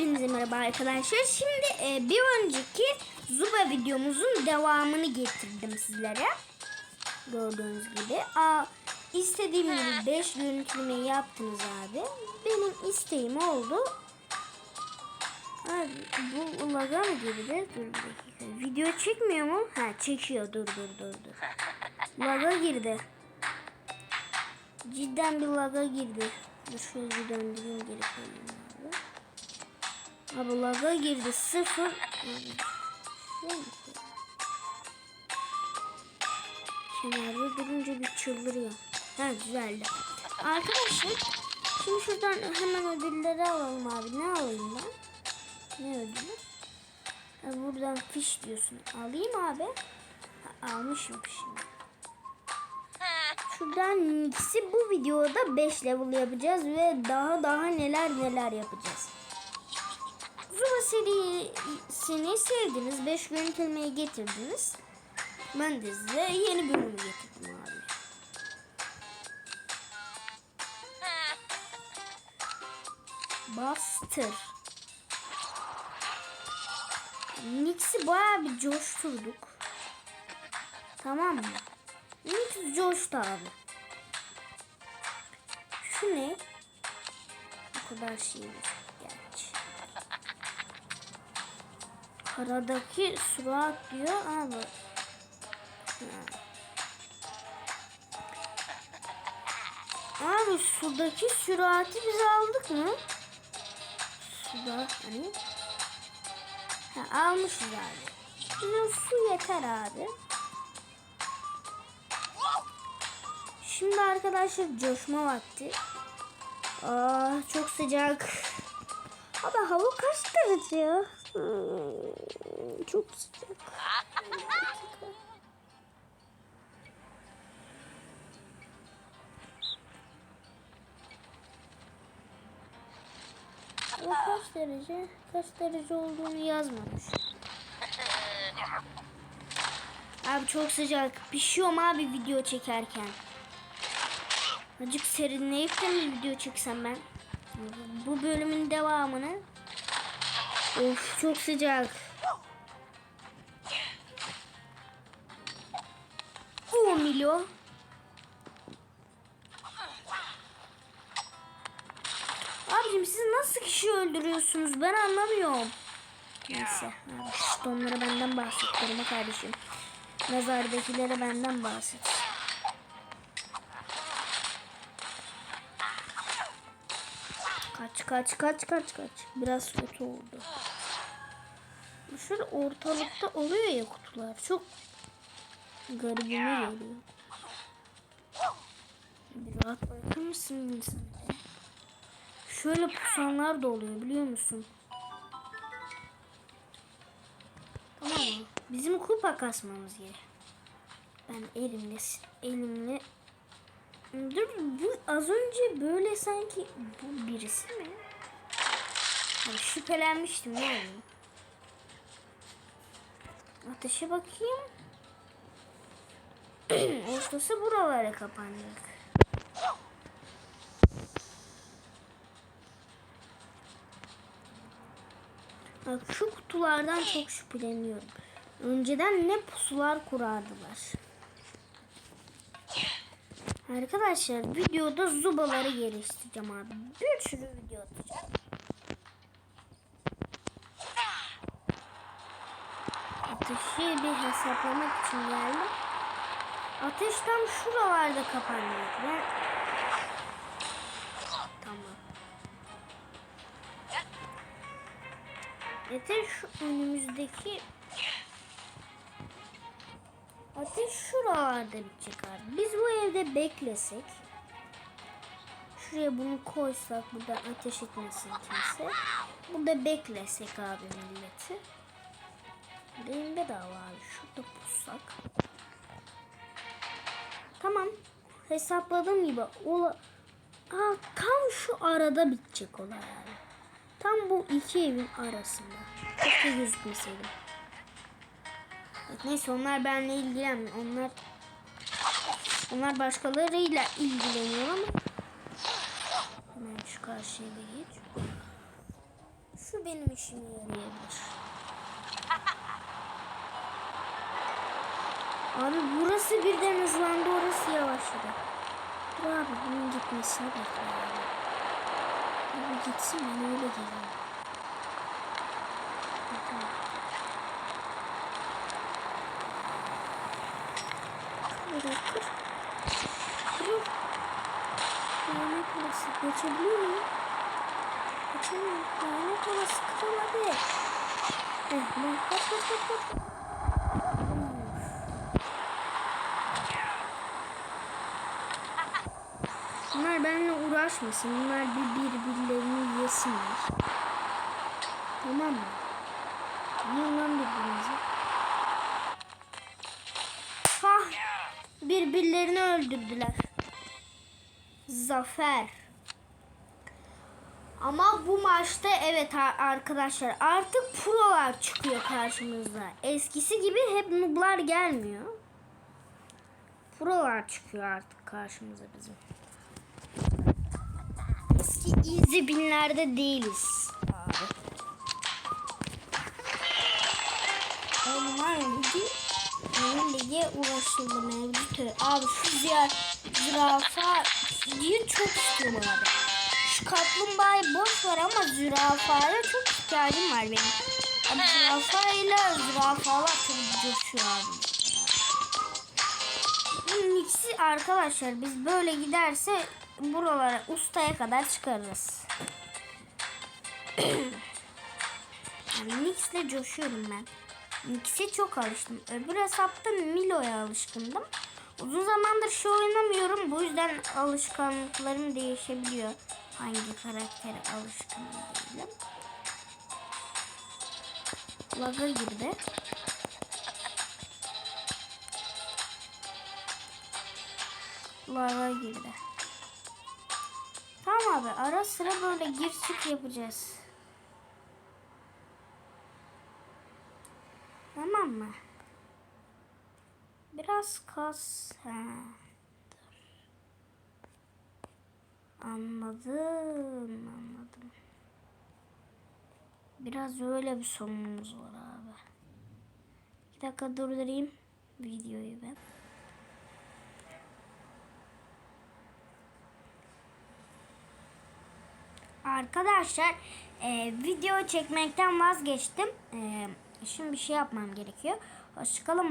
Hepinize merhaba arkadaşlar. Şimdi e, bir önceki Zuba videomuzun devamını getirdim sizlere. Gördüğünüz gibi. Aa, istediğim gibi 5 görüntüleme yaptınız abi. Benim isteğim oldu. Abi, bu laga mı girdi? Dur bir dakika. Video çekmiyor mu? Ha çekiyor. Dur dur dur dur. Laga girdi. Cidden bir laga girdi. Dur şöyle bir döndüreyim geri koyayım abi. Laga girdi sıfır. Kenarda durunca bir çıldırıyor. Ha düzeldi. Arkadaşlar şimdi şuradan hemen ödülleri alalım abi. Ne alayım ben? Ne ödülü? Ha, buradan fiş diyorsun. Alayım abi. Ha, almışım şimdi. Şuradan Nix'i bu videoda 5 level yapacağız ve daha daha neler neler yapacağız. Zuma serisini sevdiniz. 5 görüntülemeyi getirdiniz. Ben de size yeni bölümü getirdim abi. Bastır. Nix'i bayağı bir coşturduk. Tamam mı? Nix coştu abi. Şu ne? Bu kadar şeyimiz gerçi. Karadaki surat diyor ama. Abi sudaki sürati biz aldık mı? Suda hani ha, almışız abi. Bize su yeter abi. Şimdi arkadaşlar coşma vakti. Aa, çok sıcak. Abi hava kaç derece ya? Hmm, çok sıcak. Kaç derece? Kaç derece olduğunu yazmamış. Abi çok sıcak. Pişiyorum abi video çekerken. Azıcık serinleyip de mi video çeksem ben? Bu bölümün devamını. Of çok sıcak. O milyon. Abicim siz nasıl kişi öldürüyorsunuz ben anlamıyorum. Neyse. Şşt, onlara benden bahset koruma kardeşim. Mezardakilere benden bahset. Kaç kaç kaç kaç kaç. Biraz kötü oldu. Şöyle ortalıkta oluyor ya kutular. Çok garibime geliyor. Bir rahat bırakır mısın insanı? Şöyle pusanlar da oluyor biliyor musun? Tamam mı? Bizim kupa kasmamız gerek. Ben elimle elimle Dur bu az önce böyle sanki bu birisi mi? Yani şüphelenmiştim yani. Ateşe bakayım. Ortası buralara kapanacak. Bak şu kutulardan çok şüpheleniyorum. Önceden ne pusular kurardılar. Arkadaşlar videoda zubaları geliştireceğim abi. Bir sürü video atacağım. Ateşi bir hesaplamak için geldim. Ateş tam şuralarda kapanıyor. Ben... Tamam. Ateş şu önümüzdeki Ateş şuralarda bitecek abi. Biz bu evde beklesek. Şuraya bunu koysak burada ateş etmesin kimse. Burada beklesek abi milleti. Benim bedava abi. Şurada pussak. Tamam. Hesapladığım gibi ola... Aa, tam şu arada bitecek olay abi. Tam bu iki evin arasında. Keşke gözükmeseydim. Neyse onlar benimle ilgilenmiyor. Onlar onlar başkalarıyla ilgileniyor ama hemen şu karşıya bir geç. Şu benim işime yarayabilir. Abi burası birden hızlandı, orası yavaşladı. Dur abi bunun gitmesini abi. Bu gitsin ben öyle geleyim. Tamam. Kır. Lanet olası. Geçebiliyor muyum? Geçemiyorum. Lanet olası kıramadı. Eh, ben kaç kaç kaç kaç. Bunlar benimle uğraşmasın. Bunlar bir birbirlerini yesinler. Tamam mı? Yiyin lan birbirinizi. Birbirlerini öldürdüler. Zafer. Ama bu maçta evet arkadaşlar artık prolar çıkıyor karşımıza. Eskisi gibi hep nooblar gelmiyor. Prolar çıkıyor artık karşımıza bizim. Eski easy binlerde değiliz. Onlar ligi, yeni lige ulaşıldı mevcut. Abi şu ziyaret zürafa diye çok istiyorum abi. Şu kaplumbağayı boş ver ama zürafaya çok ihtiyacım var benim. Abi zürafayla zürafalar çok coşuyor abi. Bu mixi arkadaşlar biz böyle giderse buralara ustaya kadar çıkarırız. yani Nix'le coşuyorum ben. Nix'e çok alıştım. Öbür hesapta Milo'ya alışkındım. Uzun zamandır şey oynamıyorum. Bu yüzden alışkanlıklarım değişebiliyor. Hangi karaktere alışkın değilim. Laga girdi. Laga girdi. Tamam abi ara sıra böyle gir çık yapacağız. Tamam mı? Biraz kas. Ha. dur. Anladım, anladım. Biraz öyle bir sorunumuz var abi. Bir dakika durdurayım videoyu ben. Arkadaşlar e, video çekmekten vazgeçtim. E, şimdi bir şey yapmam gerekiyor. Hoşçakalın.